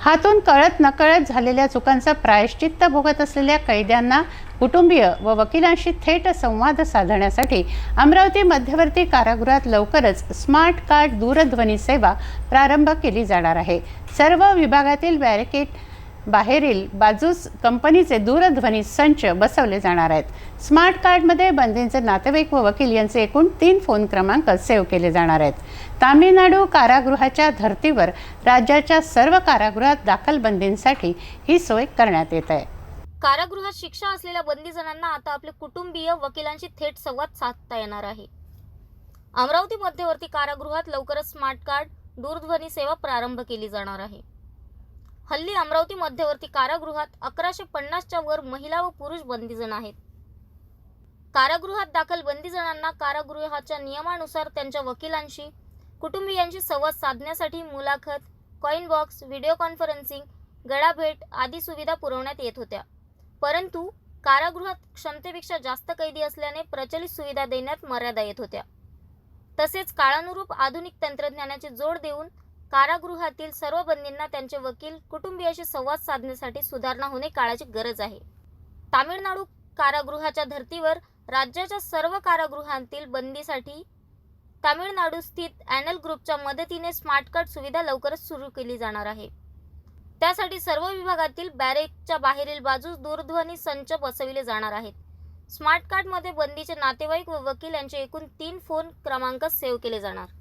हातून कळत नकळत झालेल्या चुकांचं प्रायश्चित्त भोगत असलेल्या कैद्यांना कुटुंबीय व वकिलांशी थेट संवाद साधण्यासाठी अमरावती मध्यवर्ती कारागृहात लवकरच स्मार्ट कार्ड दूरध्वनी सेवा प्रारंभ केली जाणार आहे. सर्व विभागातील बॅरिकेड बाहेरील बाजूस कंपनीचे दूरध्वनी संच बसवले जाणार आहेत. स्मार्ट कार्डमध्ये बंदींचे नातेवाईक व वकील यांचे एकूण तीन फोन क्रमांक सेव्ह केले जाणार आहेत. तामिळनाडू कारागृहाच्या धर्तीवर राज्याच्या सर्व कारागृहात दाखल बंदींसाठी ही सोय करण्यात येत आहे. कारागृहात शिक्षा असलेल्या बंदीजनांना आता आपले कुटुंबीय वकिलांशी थेट संवाद साधता येणार आहे. अमरावती मध्यवर्ती कारागृहात लवकरच स्मार्ट कार्ड दूरध्वनी सेवा प्रारंभ केली जाणार आहे. हल्ली अमरावती मध्यवर्ती कारागृहात अकराशे पन्नासच्या वर महिला व पुरुष बंदीजण आहेत. कारागृहात दाखल बंदीजणांना कारागृहाच्या नियमानुसार त्यांच्या वकिलांशी कुटुंबियांशी संवाद साधण्यासाठी मुलाखत कॉईन बॉक्स व्हिडिओ कॉन्फरन्सिंग गळाभेट आदी सुविधा पुरवण्यात येत होत्या. परंतु कारागृहात क्षमतेपेक्षा जास्त कैदी असल्याने प्रचलित सुविधा देण्यात मर्यादा येत होत्या. तसेच काळानुरूप आधुनिक तंत्रज्ञानाची जोड देऊन कारागृहातील सर्व बंदींना त्यांचे वकील कुटुंबियाशी संवाद साधण्यासाठी सुधारणा होणे काळाची गरज आहे. तामिळनाडू कारागृहाच्या धर्तीवर राज्याच्या सर्व कारागृहांतील बंदीसाठी तामिळनाडू स्थित ॲनल ग्रुपच्या मदतीने स्मार्ट कार्ड सुविधा लवकरच सुरू केली जाणार आहे. त्यासाठी सर्व विभागातील बॅरेकच्या बाहेरील बाजूस दूरध्वनी संच बसविले जाणार आहेत. स्मार्ट कार्डमध्ये बंदीचे नातेवाईक व वकील यांचे एकूण तीन फोन क्रमांक सेव्ह केले जाणार.